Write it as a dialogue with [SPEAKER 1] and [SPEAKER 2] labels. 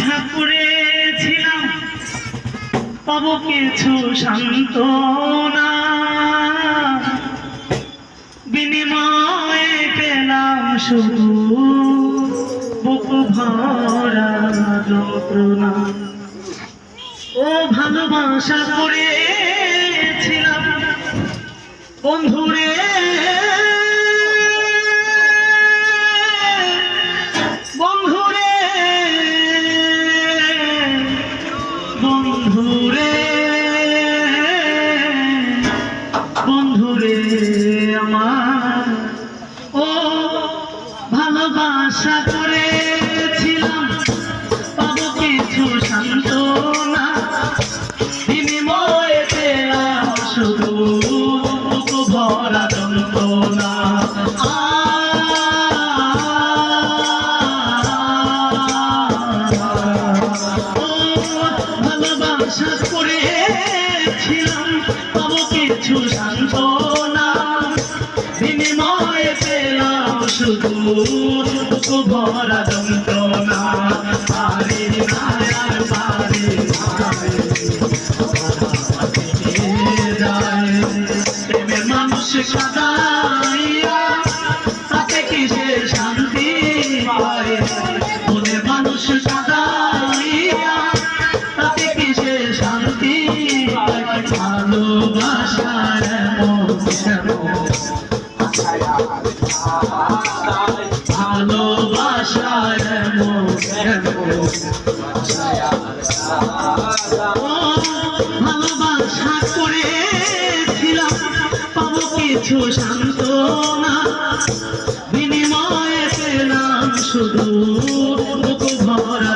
[SPEAKER 1] ইচ্ছা করেছিলাম, পাবো কিছু শান্ত না বিনিময়ে পেলাম শুধু বুক ভরা যন্ত্রণা। ও ভালোবাসা করেছিলাম, বন্ধুরে ভালোবাসা করেছিলাম। পাবো কিছু সান্ত্বনা বিনিময়ে পেলাম শুধু ভরা যন্ত্রণা। ভালোবাসা করেছিলাম। পাবো কিছু সান্ত্বনা বিনিময়ে শুধু বুক ভরা যন্ত্রণা পারি আর পারি না প্রেমের মানুষ কাদাইয়া তাতে কিসের শান্তি পায় মনে মানুষ কাদাইয়া তাতে কিসের শান্তি পায় ভালোবাসার এমন ভালোবাসায় ভালোবাসা করেছিলাম। কিছু শান্ত না বিনিময়ে পেলাম শুধু ভরা